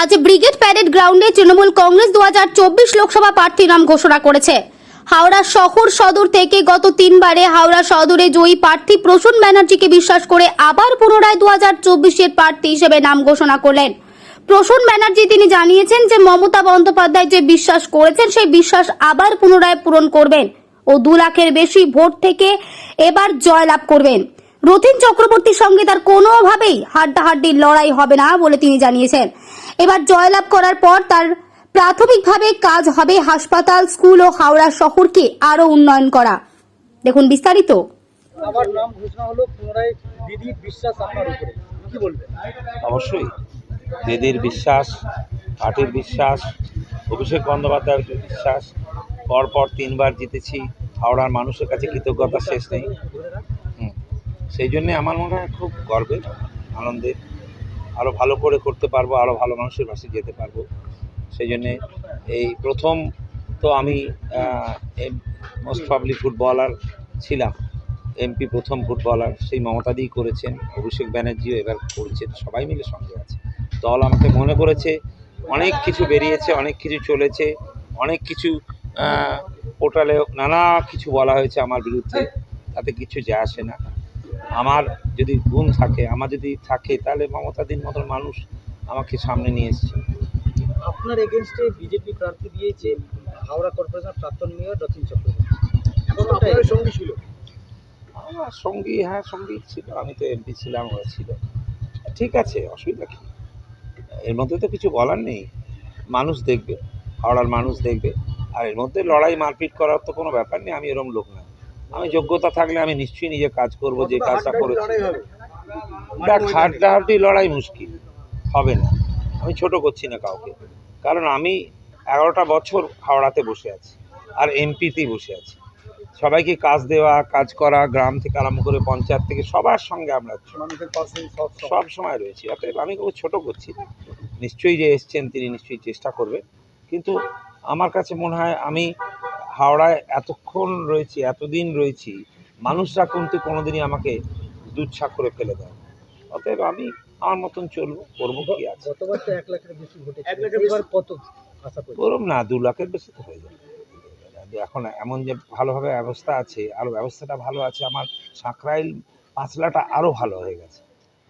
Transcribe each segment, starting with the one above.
আজ brigade parade গ্রাউন্ডে তৃণমূল কংগ্রেস দু হাজার চব্বিশ লোকসভা প্রার্থীর নাম ঘোষণা করেছে। হাওড়া শহর সদর থেকে গত তিনবারে হাওড়া সদরে জয়ী প্রার্থী প্রসূন ব্যানার্জিকে বিশ্বাস করে আবার পুনরায় দু হাজার চব্বিশের প্রার্থী হিসেবে নাম ঘোষণা করলেন। প্রসূন ব্যানার্জি তিনি জানিয়েছেন যে মমতা বন্দ্যোপাধ্যায় যে বিশ্বাস করেছেন, সেই বিশ্বাস আবার পুনরায় পূরণ করবেন ও দু লাখের বেশি ভোট থেকে এবার জয়লাভ করবেন। রথিন চক্রবর্তীর সঙ্গে তার কোনোভাবেই হাড্ডাহাড্ডির লড়াই হবে না বলে তিনি জানিয়েছেন। এবার জয়লাভ করার পর তার প্রাথমিকভাবে কাজ হবে হাসপাতাল স্কুল ও হাওড়া শহরকে আরও উন্নয়ন করা। দেখুন বিস্তারিত। আবার নাম ঘোষণা হলো পুনরায় দিদির বিশ্বাস আপনার উপরে। কি বলবেন? অবশ্যই। দিদির বিশ্বাস পার্টির বিশ্বাস অভিষেক বন্দ্যোপাধ্যায়ের বিশ্বাস পরপর তিনবার জিতেছি হাওড়ার মানুষের কাছে কৃতজ্ঞতা শেষ নেই। হুম। সেই জন্যে আমার মনে হয় খুব গর্বের আনন্দের। আরও ভালো করে করতে পারব আরও ভালো মানুষের পাশে যেতে পারব। সেই জন্যে এই প্রথম তো আমি মোস্ট প্রবলি ফুটবলার ছিলাম। এমপি প্রথম ফুটবলার সেই মমতাদিই করেছেন, অভিষেক ব্যানার্জিও এবার করেছেন, সবাই মিলে সঙ্গে আছে। দল আমাকে মনে করেছে, অনেক কিছু বেরিয়েছে, অনেক কিছু চলেছে, অনেক কিছু পোর্টালে নানা কিছু বলা হয়েছে আমার বিরুদ্ধে, তাতে কিছু যায় আসে না। আমার যদি গুণ থাকে আমার যদি থাকে তাহলে মমতাদির মতন মানুষ আমাকে সামনে নিয়ে এসছে। আপনার এগেনস্টে বিজেপি প্রার্থী দিয়েছে হাওড়া কর্পোরেশন প্রাক্তন মেয়র রথিন চক্রবর্তী। সঙ্গী ছিল। আমার সঙ্গী হ্যাঁ সঙ্গী ছিল। আমি তো এমপি ছিলাম ওরা ছিল। ঠিক আছে অসুবিধা কি? এর মধ্যে তো কিছু বলার নেই। মানুষ দেখবে হাওড়ার মানুষ দেখবে। আর এর মধ্যে লড়াই মারপিট করার তো কোনো ব্যাপার নেই আমি এরকম লোক না। আমি যোগ্যতা থাকলে আমি নিশ্চয়ই নিজে কাজ করব যে কাজটা করেছি। দেখ হাড্ডাহাড্ডি লড়াই মুশকিল হবে না। আমি ছোট করছি না কাউকে। কারণ আমি এগারোটা বছর হাওড়াতে বসে আছি আর এমপিতেই বসে আছি। সবাইকে কাজ দেওয়া কাজ করা গ্রাম থেকে আরম্ভ করে পঞ্চায়েত থেকে সবার সঙ্গে আমরা সব সময়। রয়েছি। অতএব আমি কেউ ছোট করছি না। নিশ্চয়ই যে এসছেন তিনি নিশ্চয়ই চেষ্টা করবেন। কিন্তু আমার কাছে মনে হয় আমি হাওড়ায় এতক্ষণ রয়েছি এতদিন রয়েছি মানুষরা কিন্তু কোনোদিনই আমাকে দুচ্ছা করে ফেলে দেয়। না। অতএব আমি আমার মতন চলবো করব কি আছে? গতবার তো এক লাখের বেশি ভোটে এবার কত আশা করুন না দু লাখের বেশি তো হয়ে যাবে। এখন এমন যে ভালোভাবে ব্যবস্থা আছে আরও ব্যবস্থাটা ভালো আছে আমার সাঁকরাইল পাঁচলাটা আরও ভালো হয়ে গেছে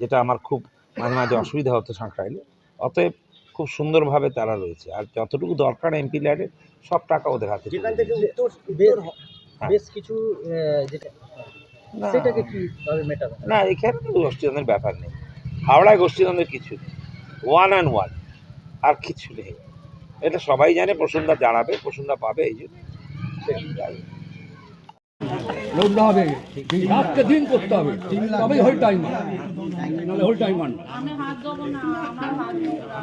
যেটা আমার খুব মাঝে মাঝে অসুবিধা হতো সাঁকরাইলে অতএব খুব সুন্দরভাবে তারা রয়েছে। আর যতটুকু দরকার এমপি ল্যাডের সব টাকা ওদের হাতে যেখান থেকে উত্তর বের হ- হ্যাঁ। বেশ কিছু যেটা না, সেটাকে কীভাবে মেটাবে? না এখানে তো গোষ্ঠীদ্বন্দ্বের ব্যাপার নেই। হাওড়ায় গোষ্ঠীদ্বন্দ্বের কিছু নেই। ওয়ান অ্যান্ড ওয়ান আর কিছু নেই। এটা সবাই জানে প্রসন্দা জানাবে প্রসন্দা পাবে এই জন্য লড়তে হবে। রাতকে দিন করতে হবে। তবেই হোল টাইম নাহলে হোল টাইম মান আমি হাত দেবো না আমার হাত দেবো না।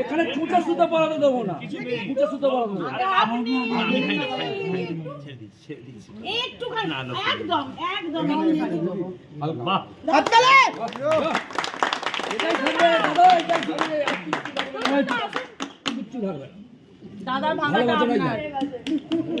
এখানে ছুটে সুতো পড়াতে দেবো না। ছুটে সুতো পড়াতে একদম একদম। এটাই থাকবে, দাদা, এটাই থাকবে। কিচ্ছু থাকবে না। কিচ্ছু থাকবে না। দাদার ভাঙাটা ভালো কথা আপনার।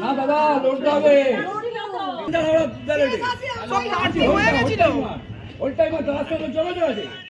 না দাদা লড়তে হবে। হোল টাইম আছে রাস্তা তো আছে।